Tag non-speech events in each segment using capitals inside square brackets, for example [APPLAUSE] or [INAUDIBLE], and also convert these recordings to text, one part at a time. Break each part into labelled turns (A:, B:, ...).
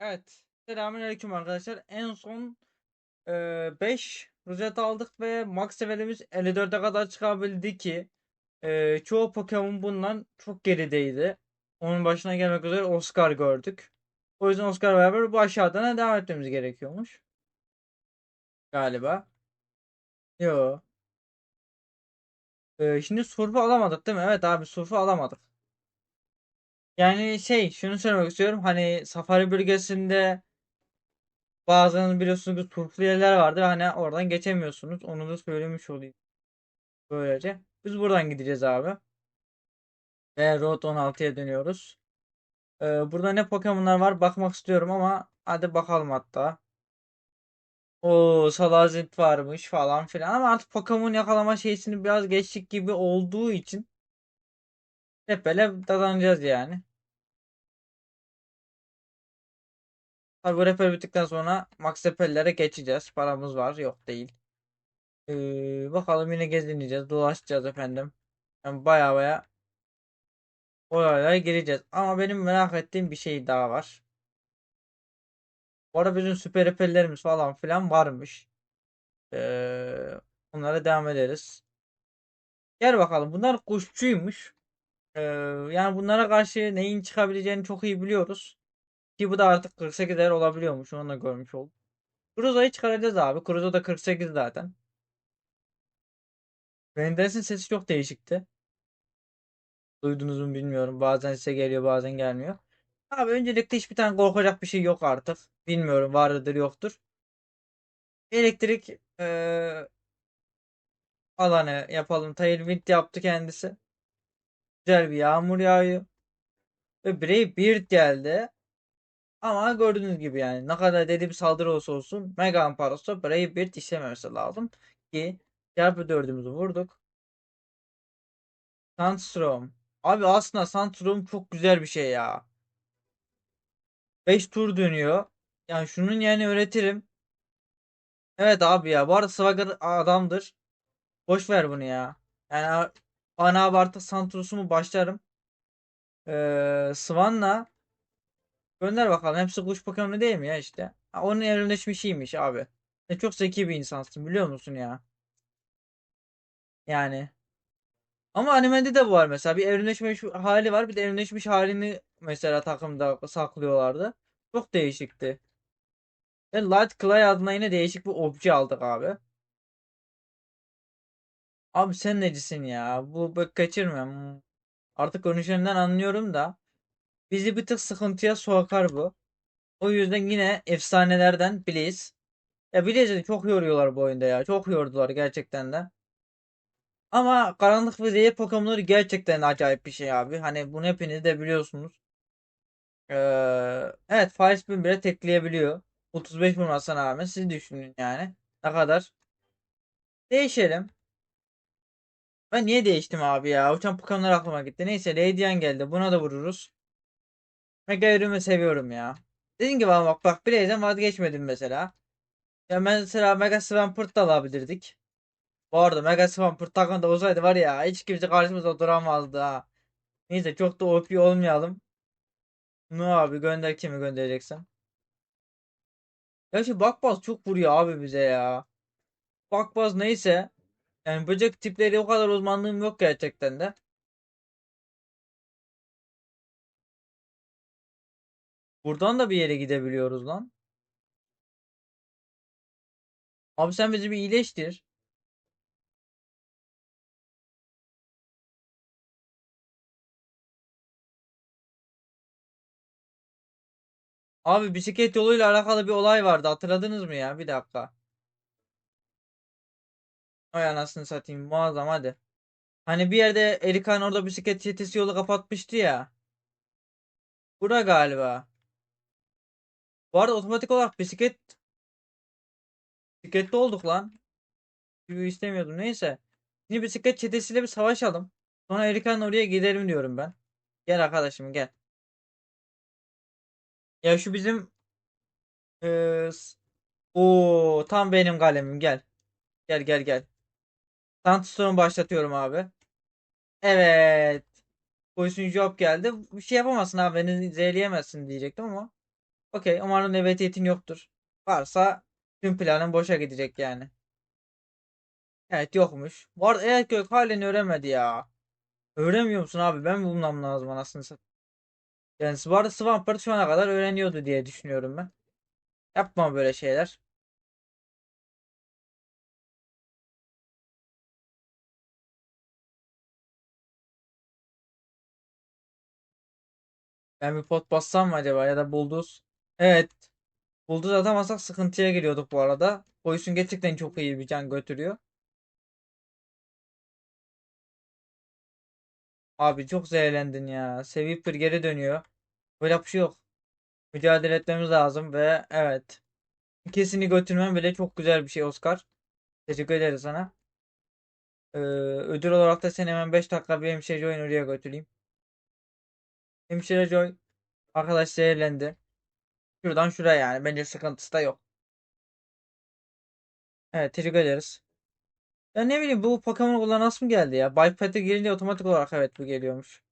A: Evet. Selamünaleyküm arkadaşlar. En son 5 rozet aldık ve max levelimiz 54'e kadar çıkabildi ki e, çoğu Pokemon bundan çok gerideydi. Onun başına gelmek üzere Oscar gördük. O yüzden Oscar beraber bu aşağıdan devam etmemiz gerekiyormuş. Galiba. Yo. E, şimdi surfu alamadık değil mi? Evet abi surfu alamadık. Yani şey şunu söylemek istiyorum. Hani safari bölgesinde Bazen biliyorsunuz bir turplu yerler vardı. Hani oradan geçemiyorsunuz. Onu da söylemiş olayım. Böylece. Biz buradan gideceğiz abi. Ve Road 16'ya dönüyoruz. Ee, burada ne Pokemon'lar var bakmak istiyorum ama hadi bakalım hatta. O Salazit varmış falan filan ama artık Pokemon yakalama şeysini biraz geçtik gibi olduğu için hep böyle dadanacağız yani. Tabi bu rehber bittikten sonra Max Repel'lere geçeceğiz. Paramız var yok değil. Ee, bakalım yine gezineceğiz, dolaşacağız efendim. Yani baya baya olaylara gireceğiz. Ama benim merak ettiğim bir şey daha var. Bu arada bizim süper epellerimiz falan filan varmış. Ee, onlara devam ederiz. Gel bakalım. Bunlar kuşçuymuş. Ee, yani bunlara karşı neyin çıkabileceğini çok iyi biliyoruz. Ki bu da artık 48 er olabiliyormuş. Onu da görmüş olduk. Cruza'yı çıkaracağız abi. Cruzo da 48 zaten. Renders'in sesi çok değişikti. Duydunuz mu bilmiyorum. Bazen size geliyor bazen gelmiyor. Abi öncelikle hiçbir tane korkacak bir şey yok artık. Bilmiyorum vardır yoktur. Elektrik eee, alanı yapalım. Tailwind yaptı kendisi. Güzel bir yağmur yağıyor. Ve Brave Beard geldi. Ama gördüğünüz gibi yani ne kadar dediğim saldırı olsa olsun Mega Ampharos Brave Beard işlememesi lazım. Ki çarpı dördümüzü vurduk. Sandstrom. Abi aslında Sandstrom çok güzel bir şey ya. 5 tur dönüyor. Yani şunun yani öğretirim. Evet abi ya. Bu arada Swagger adamdır. Boş ver bunu ya. Yani ana abi artık Santros'u mu başlarım. Ee, Swan'la gönder bakalım. Hepsi kuş Pokemon'u değil mi ya işte. Ha, onun evrimleşmişiymiş abi. Sen çok zeki bir insansın biliyor musun ya? Yani. Ama animede de bu var mesela. Bir evrimleşmiş hali var. Bir de evrimleşmiş halini mesela takımda saklıyorlardı. Çok değişikti. Ve Light Clay adına yine değişik bir obje aldık abi. Abi sen necisin ya? Bu bak kaçırmıyorum. Artık konuşanından anlıyorum da. Bizi bir tık sıkıntıya sokar bu. O yüzden yine efsanelerden Blaze. Ya Blaze'i çok yoruyorlar bu oyunda ya. Çok yordular gerçekten de. Ama karanlık ve zehir Pokemon'ları gerçekten acayip bir şey abi. Hani bunu hepiniz de biliyorsunuz. Ee, evet Fire Spin bile tekleyebiliyor. 35 vurmasına rağmen siz düşünün yani. Ne kadar. Değişelim. Ben niye değiştim abi ya? Uçan Pokemon'lar aklıma gitti. Neyse Radiant geldi. Buna da vururuz. Mega evrimi seviyorum ya. Dediğim gibi ama bak bak Blaze'den vazgeçmedim mesela. Ya mesela Mega Swampert da alabilirdik. Bu arada Mega Swampert takımda olsaydı var ya hiç kimse karşımıza duramazdı ha. Neyse çok da OP olmayalım. Ne abi gönder kimi göndereceksin? Ya şu Bakbaz çok vuruyor abi bize ya. Bakbaz neyse. Yani böcek tipleri o kadar uzmanlığım yok gerçekten de. Buradan da bir yere gidebiliyoruz lan. Abi sen bizi bir iyileştir. Abi bisiklet yoluyla alakalı bir olay vardı. Hatırladınız mı ya? Bir dakika. Ay anasını satayım. Muazzam hadi. Hani bir yerde Erikan orada bisiklet çetesi yolu kapatmıştı ya. Bura galiba. Bu arada otomatik olarak bisiklet bisikletli olduk lan. Çünkü istemiyordum. Neyse. Şimdi bisiklet çetesiyle bir savaşalım. Sonra Erikan'ın oraya gidelim diyorum ben. Gel arkadaşım gel. Ya şu bizim ee, o tam benim kalemim gel. Gel gel gel. Sandstorm başlatıyorum abi. Evet. Poison Job geldi. Bir şey yapamazsın abi. Beni zehirleyemezsin diyecektim ama. Okey. Umarım nevetiyetin yoktur. Varsa tüm planın boşa gidecek yani. Evet yokmuş. Bu arada evet gök halen öğrenmedi ya. Öğrenmiyor musun abi? Ben bulmam lazım anasını satayım. Yani bu arada Swampert şu ana kadar öğreniyordu diye düşünüyorum ben. Yapma böyle şeyler. Ben bir pot bassam mı acaba ya da bulduz. Evet. Bulduz atamazsak sıkıntıya giriyorduk bu arada. Poison gerçekten çok iyi bir can götürüyor. Abi çok zehirlendin ya. Sweeper geri dönüyor. Böyle bir şey yok. Mücadele etmemiz lazım ve evet. İkisini götürmem bile çok güzel bir şey Oscar. Teşekkür ederiz sana. Ee, ödül olarak da seni hemen 5 dakika bir hemşire Joy'un oraya götüreyim. Hemşire Joy arkadaş zehirlendi. Şuradan şuraya yani. Bence sıkıntısı da yok. Evet teşekkür ederiz. Ya ne bileyim bu Pokemon kullanasım geldi ya. Biped'e girince otomatik olarak evet bu geliyormuş.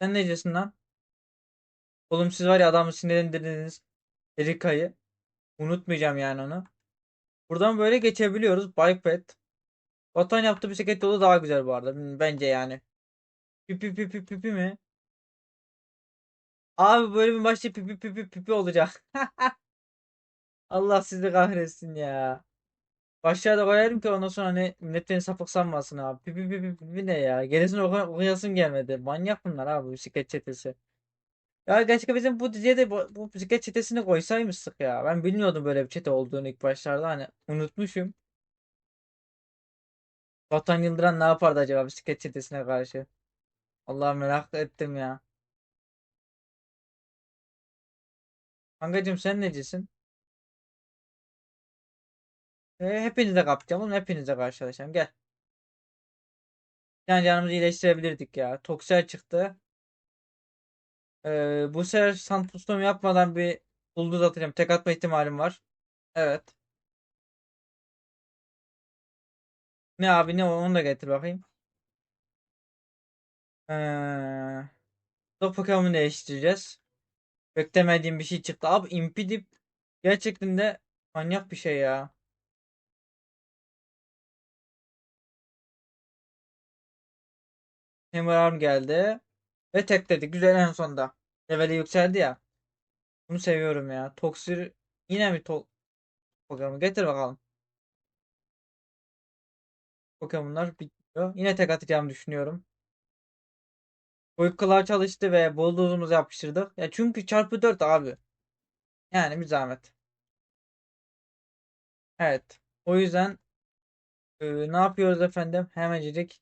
A: Sen ne diyorsun lan? Oğlum siz var ya adamı sinirlendirdiniz. Erika'yı. Unutmayacağım yani onu. Buradan böyle geçebiliyoruz. Biped. Vatan yaptığı bisiklet yolu daha güzel bu arada. Bence yani. Pipi pipi pipi pi mi? Abi bir başta pipi pipi pipi olacak. [LAUGHS] Allah sizi kahretsin ya. Başlığa da koyarım ki ondan sonra hani millet beni sapık sanmasın abi. Pipi pipi pipi ne ya? Gerisini oku okuyasım gelmedi. Manyak bunlar abi bu bisiklet çetesi. Ya gerçekten bizim bu diziye de bu, bu bisiklet çetesini koysaymıştık ya. Ben bilmiyordum böyle bir çete olduğunu ilk başlarda hani unutmuşum. Vatan Yıldıran ne yapardı acaba bisiklet çetesine karşı? Allah merak ettim ya. Kankacığım sen necisin? E, hepinize kapacağım oğlum hepinize karşılaşacağım. Gel. Yani canımızı iyileştirebilirdik ya. Toksel çıktı. Ee, bu sefer Santus'tum yapmadan bir bulduz atacağım. Tek atma ihtimalim var. Evet. Ne abi ne onu da getir bakayım. Ee, Pokemon'u değiştireceğiz. Beklemediğim bir şey çıktı. Abi Impidip gerçekten de manyak bir şey ya. Hammer Arm geldi. Ve tekledi. Güzel en sonunda. Leveli yükseldi ya. Bunu seviyorum ya. Toksir yine mi to Pokemon? Getir bakalım. Pokemon'lar bitiyor. Yine tek atacağımı düşünüyorum. Uykular çalıştı ve bulduğumuzu yapıştırdık. Ya çünkü çarpı 4 abi. Yani bir zahmet. Evet. O yüzden e, ne yapıyoruz efendim? Hemencik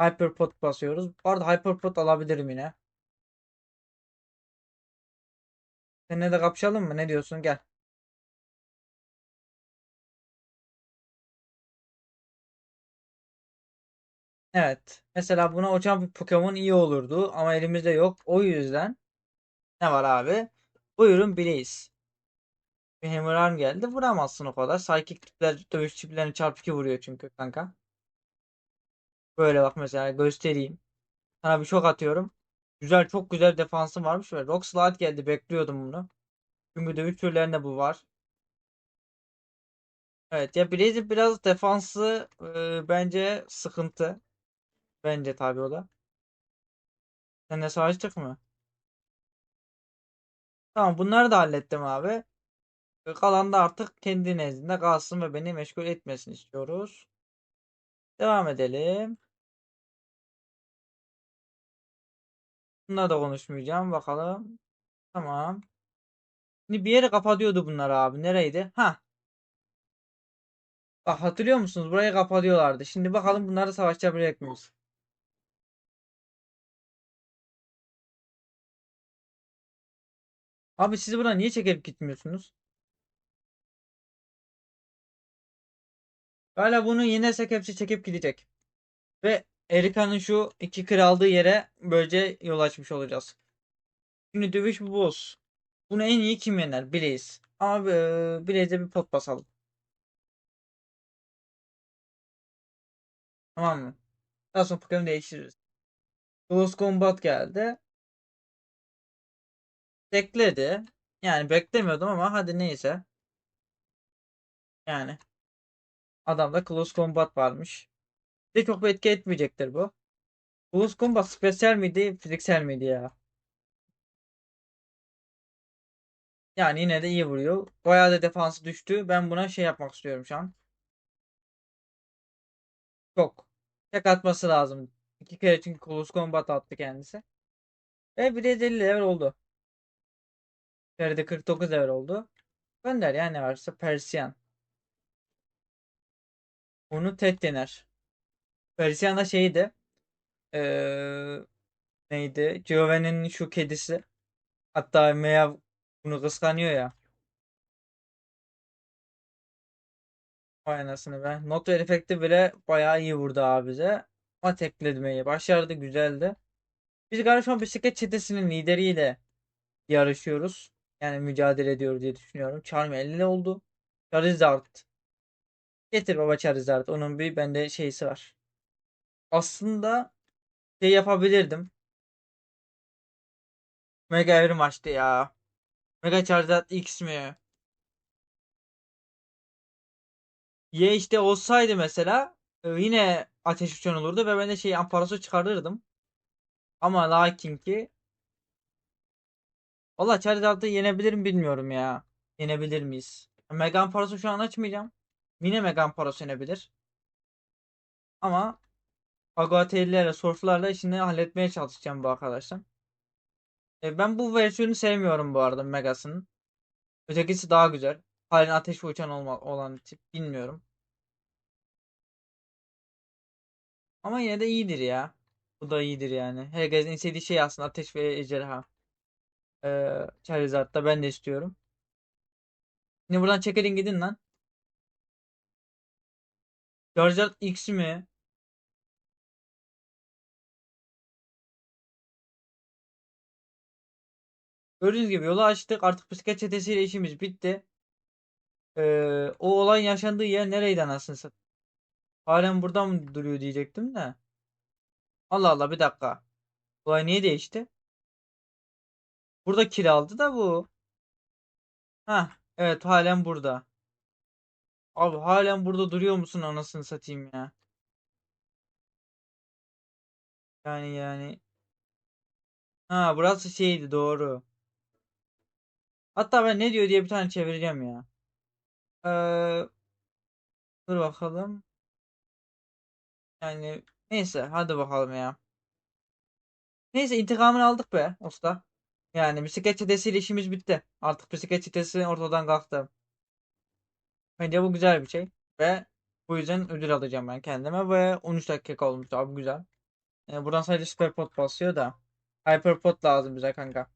A: Hyperpod basıyoruz. Bu arada Hyperpod alabilirim yine. Seninle de kapışalım mı? Ne diyorsun? Gel. Evet. Mesela buna uçan bir Pokemon iyi olurdu ama elimizde yok. O yüzden ne var abi? Buyurun Blaze. Bir Hammer geldi. Vuramazsın o kadar. Psychic tipler dövüş tiplerini çarpı 2 vuruyor çünkü kanka. Böyle bak mesela göstereyim. Sana bir şok atıyorum. Güzel çok güzel defansım varmış ve Rock Slide geldi. Bekliyordum bunu. Çünkü dövüş türlerinde bu var. Evet ya Blaze'in biraz defansı e, bence sıkıntı. Bence tabii o da. Sen de savaştık mı? Tamam bunları da hallettim abi. Kalan da artık kendi nezdinde kalsın ve beni meşgul etmesin istiyoruz. Devam edelim. Bunları da konuşmayacağım. Bakalım. Tamam. Şimdi bir yere kapatıyordu bunlar abi. Nereydi? Ha. Bak hatırlıyor musunuz? Burayı kapatıyorlardı. Şimdi bakalım bunları savaşabilecek miyiz? Abi siz buradan niye çekip gitmiyorsunuz? Hala bunu yenersek hepsi çekip gidecek. Ve Erika'nın şu iki kır aldığı yere böylece yol açmış olacağız. Şimdi dövüş bu boss. Bunu en iyi kim yener? Blaze. Abi Blaze'e bir pot basalım. Tamam mı? Daha sonra Pokemon değiştiririz. Close Combat geldi. Tekledi. Yani beklemiyordum ama hadi neyse. Yani adamda Close Combat varmış. De çok bir etki etmeyecektir bu. Close Combat spesyal miydi, fiziksel miydi ya? Yani yine de iyi vuruyor. Bayağı da defansı düştü. Ben buna şey yapmak istiyorum şu an. Çok. Tek atması lazım. İki kere çünkü Close Combat attı kendisi. Ve bir de 50 level oldu. Feride 49 level oldu. Gönder ya ne varsa Persian. Bunu tet dener. Persian da şeydi. Ee, neydi? Giovanni'nin şu kedisi. Hatta Mea bunu kıskanıyor ya. Vay anasını be. Not efekti bile bayağı iyi vurdu abi bize. Ama teklemeyi başardı. Güzeldi. Biz galiba şu an bisiklet çetesinin lideriyle yarışıyoruz. Yani mücadele ediyoruz diye düşünüyorum. Charm 50 oldu. Charizard. Getir baba Charizard. Onun bir bende şeysi var. Aslında şey yapabilirdim. Mega Evrim açtı ya. Mega Charizard X mi? Y işte olsaydı mesela e, yine ateş uçan olurdu ve ben de şey Ampharosu çıkarırdım. Ama lakin ki Valla Charizard'ı yenebilir mi bilmiyorum ya. Yenebilir miyiz? Mega Ampharosu şu an açmayacağım. Yine Mega Ampharos yenebilir. Ama Agatelilerle, Surf'larla işini halletmeye çalışacağım bu arkadaşlar. E, ben bu versiyonu sevmiyorum bu arada Megas'ın. Ötekisi daha güzel. Halen ateş uçan olan tip bilmiyorum. Ama yine de iyidir ya. Bu da iyidir yani. Herkesin istediği şey aslında ateş ve ejderha. Ee, Charizard'da ben de istiyorum. Şimdi buradan çekelim gidin lan. Charizard X mi? Gördüğünüz gibi yolu açtık. Artık bisiklet çetesiyle işimiz bitti. Ee, o olay yaşandığı yer nereydi anasını? Halen burada mı duruyor diyecektim de. Allah Allah bir dakika. Olay niye değişti? Burada kiraldı da bu. Ha, evet halen burada. Abi halen burada duruyor musun anasını satayım ya. Yani yani. Ha burası şeydi doğru. Hatta ben ne diyor diye bir tane çevireceğim ya. Ee, dur bakalım. Yani neyse hadi bakalım ya. Neyse intikamını aldık be usta. Yani bisiklet çetesiyle işimiz bitti. Artık bisiklet çetesi ortadan kalktı. Bence bu güzel bir şey. Ve bu yüzden ödül alacağım ben kendime. Ve 13 dakika olmuş abi güzel. Yani buradan sadece super pot basıyor da. Hyper pot lazım bize kanka.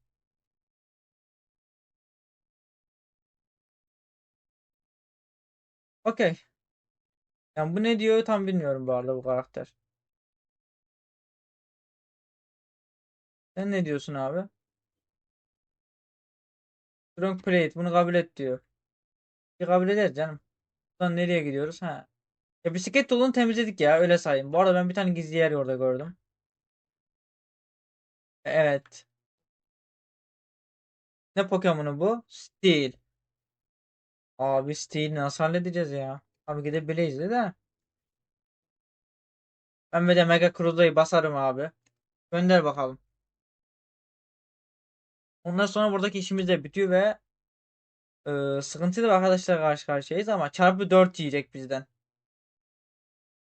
A: Okey. Yani bu ne diyor tam bilmiyorum bu arada bu karakter. Sen ne diyorsun abi? Strong Plate bunu kabul et diyor. Bir kabul ederiz canım. Buradan nereye gidiyoruz? Ha. Ya bisiklet yolunu temizledik ya öyle sayayım. Bu arada ben bir tane gizli yer orada gördüm. Evet. Ne Pokemon'u bu? Steel. Abi Steel nasıl halledeceğiz ya? Abi gidebiliriz de. Ben bir Mega Cruza'yı basarım abi. Gönder bakalım. Ondan sonra buradaki işimiz de bitiyor ve e, sıkıntılı bir arkadaşlar karşı karşıyayız ama çarpı 4 yiyecek bizden.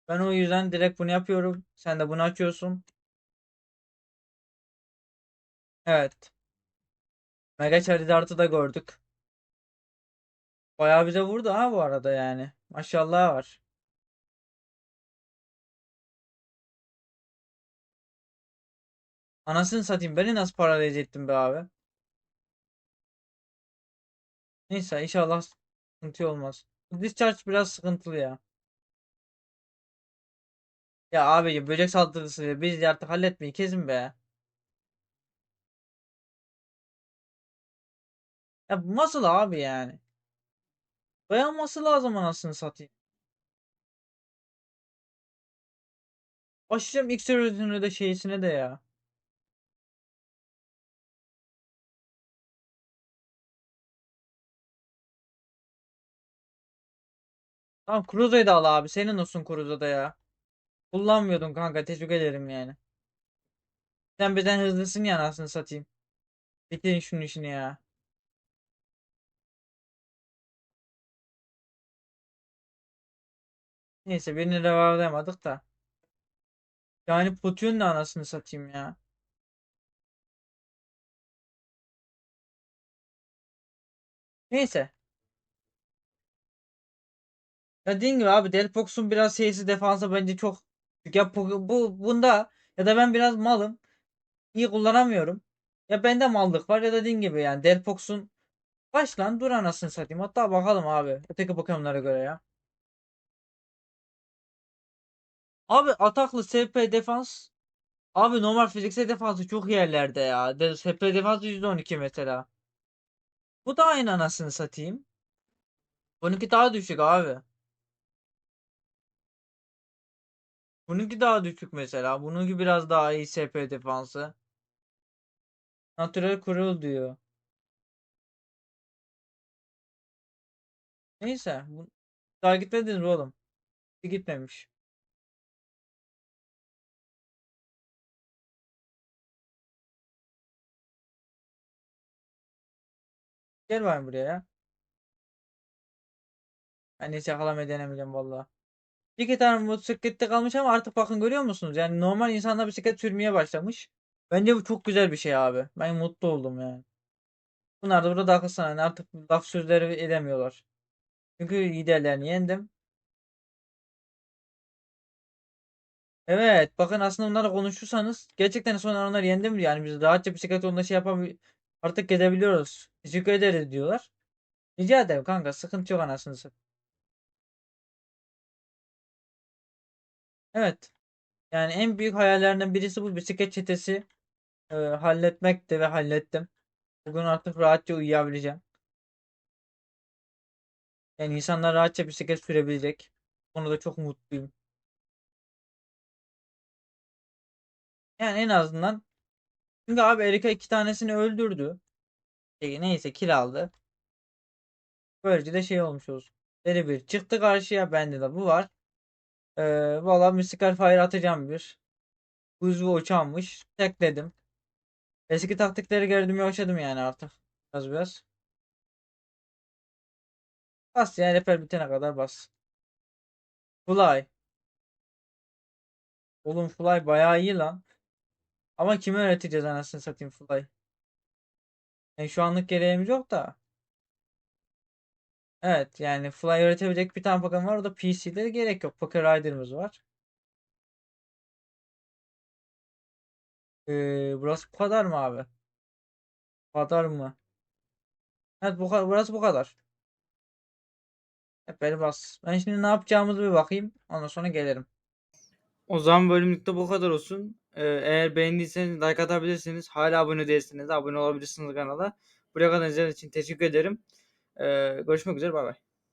A: Ben o yüzden direkt bunu yapıyorum. Sen de bunu açıyorsun. Evet. Mega Charizard'ı da gördük. Bayağı bize vurdu ha bu arada yani. Maşallah var. Anasını satayım beni nasıl paralize ettin be abi. Neyse inşallah sıkıntı olmaz. Bu Discharge biraz sıkıntılı ya. Ya abi böcek saldırısı biz artık halletmeyi kesin be. Ya bu nasıl abi yani? Dayanması lazım anasını satayım. Başlayacağım X ürününe de şeysine de ya. Tamam Cruzoe'yu da al abi. Senin olsun Cruzoe'da ya. Kullanmıyordun kanka. Teşekkür ederim yani. Sen bizden hızlısın ya anasını satayım. Bitirin şunun işini ya. Neyse birini revive'layamadık da. Yani Putyun da anasını satayım ya. Neyse. Ya dediğim gibi abi Delpox'un biraz şeysi defansa bence çok ya bu, bu bunda ya da ben biraz malım. İyi kullanamıyorum. Ya bende mallık var ya da dediğim gibi yani Delpox'un baş lan dur anasını satayım. Hatta bakalım abi. Öteki Pokemon'lara göre ya. Abi ataklı SP defans Abi normal fiziksel defansı çok yerlerde ya. De, SP defansı %12 mesela. Bu da aynı anasını satayım. Bununki daha düşük abi. Bununki daha düşük mesela. Bununki biraz daha iyi SP defansı. Natural kurul diyor. Neyse. Bu... Daha gitmediniz mi oğlum. Gitmemiş. Gel bakayım buraya ya. Ben hiç yakalamayı denemeyeceğim valla. İki tane motosiklette kalmış ama artık bakın görüyor musunuz? Yani normal insanlar bisiklet sürmeye başlamış. Bence bu çok güzel bir şey abi. Ben mutlu oldum yani. Bunlar da burada da haklısın. Yani artık laf sözleri edemiyorlar. Çünkü liderlerini yendim. Evet bakın aslında onlarla konuşursanız gerçekten sonra onları yendim yani biz rahatça bisiklet yolunda şey yapabiliyoruz. Artık gidebiliyoruz. Teşekkür ederiz diyorlar. Rica ederim kanka sıkıntı yok anasını satayım. Evet. Yani en büyük hayallerinden birisi bu bisiklet çetesi e, halletmekti ve hallettim. Bugün artık rahatça uyuyabileceğim. Yani insanlar rahatça bisiklet sürebilecek. Bu konuda çok mutluyum. Yani en azından çünkü abi Erika iki tanesini öldürdü. Şey, neyse kill aldı. Böylece de şey olmuş olsun. Deri bir çıktı karşıya bende de bu var. Ee, valla Mystical Fire atacağım bir. Buzlu uçanmış. Tekledim. Eski taktikleri gördüm yaşadım yani artık. Biraz biraz. Bas yani reper bitene kadar bas. Fly. Oğlum Fly bayağı iyi lan. Ama kime öğreteceğiz anasını satayım Fly. Yani şu anlık gereğimiz yok da. Evet yani Fly öğretebilecek bir tane Pokemon var. O da PC'de gerek yok. Poker Rider'ımız var. Ee, burası bu kadar mı abi? Bu kadar mı? Evet bu kadar. Burası bu kadar. Hep beni bas. Ben şimdi ne yapacağımızı bir bakayım. Ondan sonra gelirim. O zaman bölümlükte bu kadar olsun. Ee, eğer beğendiyseniz like atabilirsiniz. Hala abone değilseniz abone olabilirsiniz kanala. Buraya kadar izlediğiniz için teşekkür ederim. Ee, görüşmek üzere bay bay.